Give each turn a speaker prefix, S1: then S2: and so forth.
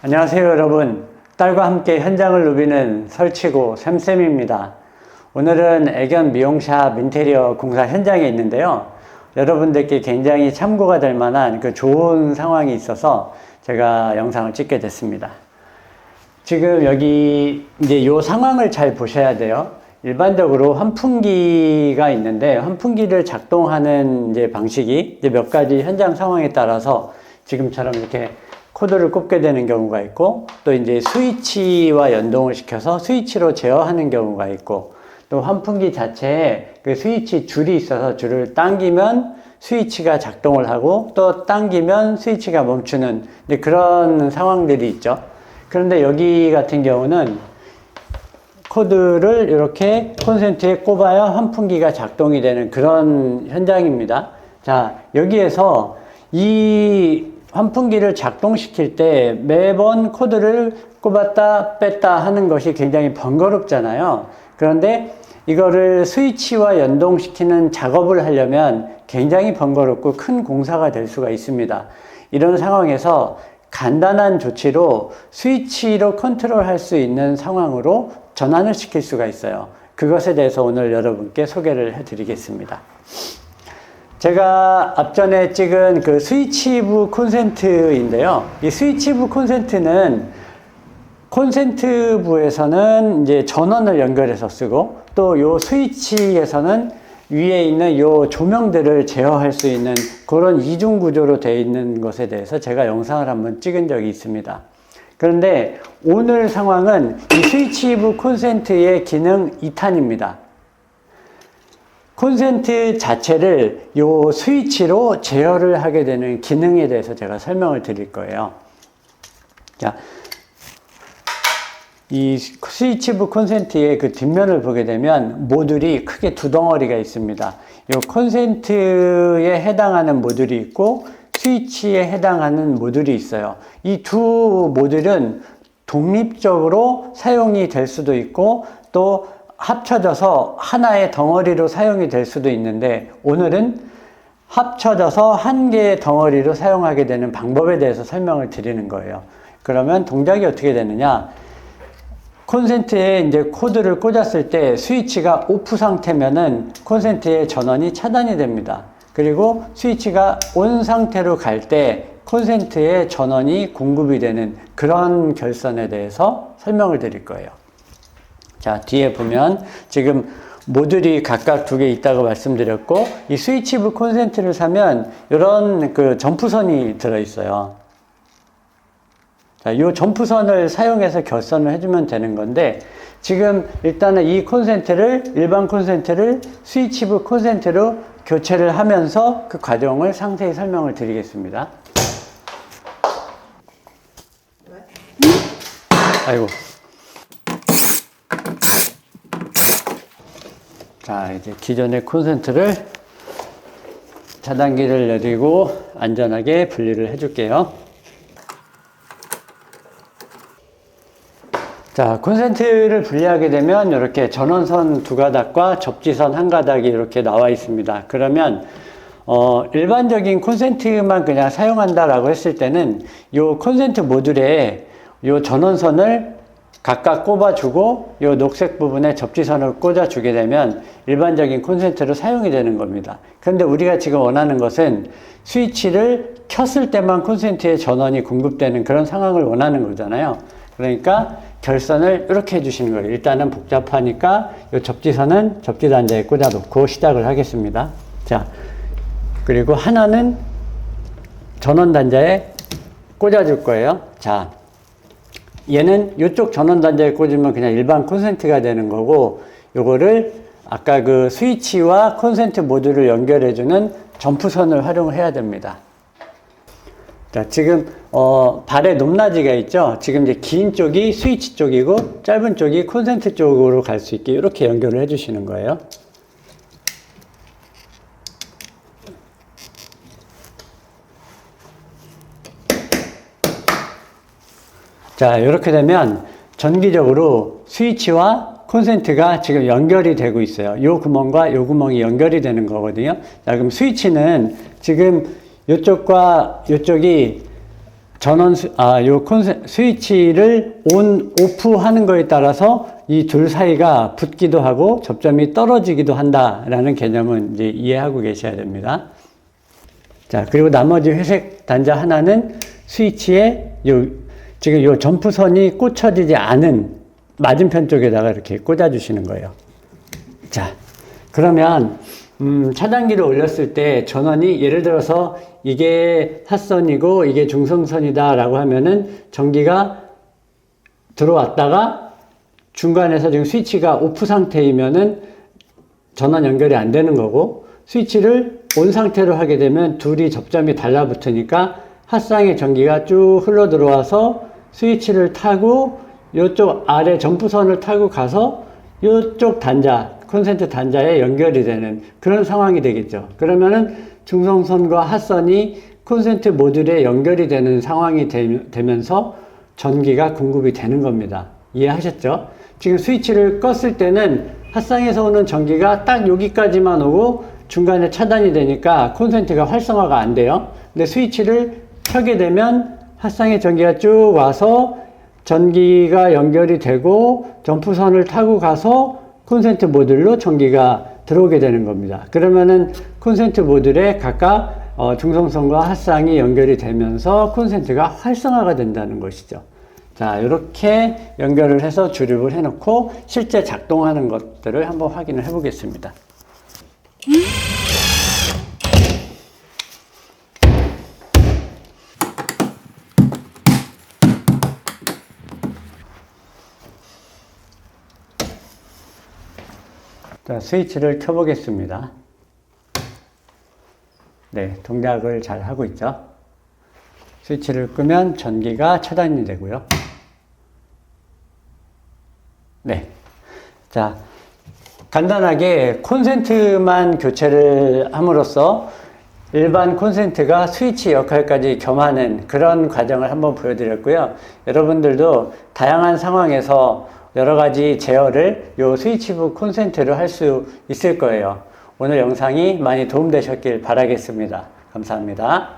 S1: 안녕하세요 여러분. 딸과 함께 현장을 누비는 설치고 샘쌤입니다. 오늘은 애견 미용샵 인테리어 공사 현장에 있는데요. 여러분들께 굉장히 참고가 될 만한 그 좋은 상황이 있어서 제가 영상을 찍게 됐습니다. 지금 여기 이제 요 상황을 잘 보셔야 돼요. 일반적으로 환풍기가 있는데 환풍기를 작동하는 이제 방식이 이제 몇 가지 현장 상황에 따라서 지금처럼 이렇게 코드를 꼽게 되는 경우가 있고 또 이제 스위치와 연동을 시켜서 스위치로 제어하는 경우가 있고 또 환풍기 자체에 그 스위치 줄이 있어서 줄을 당기면 스위치가 작동을 하고 또 당기면 스위치가 멈추는 그런 상황들이 있죠. 그런데 여기 같은 경우는 코드를 이렇게 콘센트에 꼽아야 환풍기가 작동이 되는 그런 현장입니다. 자, 여기에서 이 환풍기를 작동시킬 때 매번 코드를 꼽았다 뺐다 하는 것이 굉장히 번거롭잖아요. 그런데 이거를 스위치와 연동시키는 작업을 하려면 굉장히 번거롭고 큰 공사가 될 수가 있습니다. 이런 상황에서 간단한 조치로 스위치로 컨트롤할 수 있는 상황으로 전환을 시킬 수가 있어요. 그것에 대해서 오늘 여러분께 소개를 해 드리겠습니다. 제가 앞전에 찍은 그 스위치부 콘센트인데요. 이 스위치부 콘센트는 콘센트부에서는 이제 전원을 연결해서 쓰고 또 요 스위치에서는 위에 있는 요 조명들을 제어할 수 있는 그런 이중 구조로 되어 있는 것에 대해서 제가 영상을 한번 찍은 적이 있습니다. 그런데 오늘 상황은 이 스위치부 콘센트의 기능 2탄입니다. 콘센트 자체를 요 스위치로 제어를 하게 되는 기능에 대해서 제가 설명을 드릴 거예요. 자, 이 스위치부 콘센트의 그 뒷면을 보게 되면 모듈이 크게 두 덩어리가 있습니다. 이 콘센트에 해당하는 모듈이 있고 스위치에 해당하는 모듈이 있어요. 이 두 모듈은 독립적으로 사용이 될 수도 있고 또 합쳐져서 하나의 덩어리로 사용이 될 수도 있는데 오늘은 합쳐져서 한 개의 덩어리로 사용하게 되는 방법에 대해서 설명을 드리는 거예요. 그러면 동작이 어떻게 되느냐? 콘센트에 이제 코드를 꽂았을 때 스위치가 오프 상태면은 콘센트의 전원이 차단이 됩니다. 그리고 스위치가 온 상태로 갈 때 콘센트의 전원이 공급이 되는 그런 결선에 대해서 설명을 드릴 거예요. 자, 뒤에 보면 지금 모듈이 각각 두 개 있다고 말씀드렸고 이 스위치부 콘센트를 사면 이런 그 점프선이 들어 있어요. 자, 이 점프선을 사용해서 결선을 해주면 되는 건데, 지금 일단은 이 콘센트를, 일반 콘센트를 스위치부 콘센트로 교체를 하면서 그 과정을 상세히 설명을 드리겠습니다. 아이고. 자, 이제 기존의 콘센트를 차단기를 내리고 안전하게 분리를 해줄게요. 자, 콘센트를 분리하게 되면 이렇게 전원선 두 가닥과 접지선 한 가닥이 이렇게 나와 있습니다. 그러면 어, 일반적인 콘센트만 그냥 사용한다라고 했을 때는 이 콘센트 모듈에 이 전원선을 각각 꼽아주고 이 녹색 부분에 접지선을 꽂아주게 되면 일반적인 콘센트로 사용이 되는 겁니다. 그런데 우리가 지금 원하는 것은 스위치를 켰을 때만 콘센트에 전원이 공급되는 그런 상황을 원하는 거잖아요. 그러니까 결선을 이렇게 해주시는 거예요. 일단은 복잡하니까 이 접지선은 접지 단자에 꽂아 놓고 시작을 하겠습니다. 자, 그리고 하나는 전원 단자에 꽂아 줄 거예요. 자, 얘는 이쪽 전원 단자에 꽂으면 그냥 일반 콘센트가 되는 거고, 요거를 아까 그 스위치와 콘센트 모듈을 연결해주는 점프선을 활용을 해야 됩니다. 자, 지금, 어, 발에 높낮이가 있죠? 지금 이제 긴 쪽이 스위치 쪽이고, 짧은 쪽이 콘센트 쪽으로 갈 수 있게 이렇게 연결을 해주시는 거예요. 자, 이렇게 되면 전기적으로 스위치와 콘센트가 지금 연결이 되고 있어요. 요 구멍과 요 구멍이 연결이 되는 거거든요. 자, 그럼 스위치는 지금 이쪽과 이쪽이 전원 스, 아, 요 콘센, 스위치를 온, 오프 하는 거에 따라서 이 둘 사이가 붙기도 하고 접점이 떨어지기도 한다라는 개념은 이제 이해하고 계셔야 됩니다. 자, 그리고 나머지 회색 단자 하나는 스위치에 요, 지금 요 점프선이 꽂혀지지 않은 맞은편 쪽에다가 이렇게 꽂아주시는 거예요. 자, 그러면, 음, 차단기를 올렸을 때 전원이 예를 들어서 이게 핫선이고 이게 중성선이다 라고 하면은 전기가 들어왔다가 중간에서 지금 스위치가 오프 상태이면은 전원 연결이 안 되는 거고 스위치를 온 상태로 하게 되면 둘이 접점이 달라붙으니까 핫상의 전기가 쭉 흘러 들어와서 스위치를 타고 이쪽 아래 점프선을 타고 가서 이쪽 단자 콘센트 단자에 연결이 되는 그런 상황이 되겠죠. 그러면은 중성선과 핫선이 콘센트 모듈에 연결이 되는 상황이 되, 되면서 전기가 공급이 되는 겁니다. 이해하셨죠? 지금 스위치를 껐을 때는 핫상에서 오는 전기가 딱 여기까지만 오고 중간에 차단이 되니까 콘센트가 활성화가 안 돼요. 근데 스위치를 켜게 되면 핫상의 전기가 쭉 와서 전기가 연결이 되고 점프선을 타고 가서 콘센트 모듈로 전기가 들어오게 되는 겁니다. 그러면은 콘센트 모듈에 각각 어, 중성선과 핫상이 연결이 되면서 콘센트가 활성화가 된다는 것이죠. 자, 이렇게 연결을 해서 주립을 해놓고 실제 작동하는 것들을 한번 확인을 해 보겠습니다. 자, 스위치를 켜보겠습니다. 네, 동작을 잘 하고 있죠. 스위치를 끄면 전기가 차단이 되고요. 네. 자, 간단하게 콘센트만 교체를 함으로써 일반 콘센트가 스위치 역할까지 겸하는 그런 과정을 한번 보여드렸고요. 여러분들도 다양한 상황에서 여러 가지 제어를 요 스위치부 콘센트로 할 수 있을 거예요. 오늘 영상이 많이 도움되셨길 바라겠습니다. 감사합니다.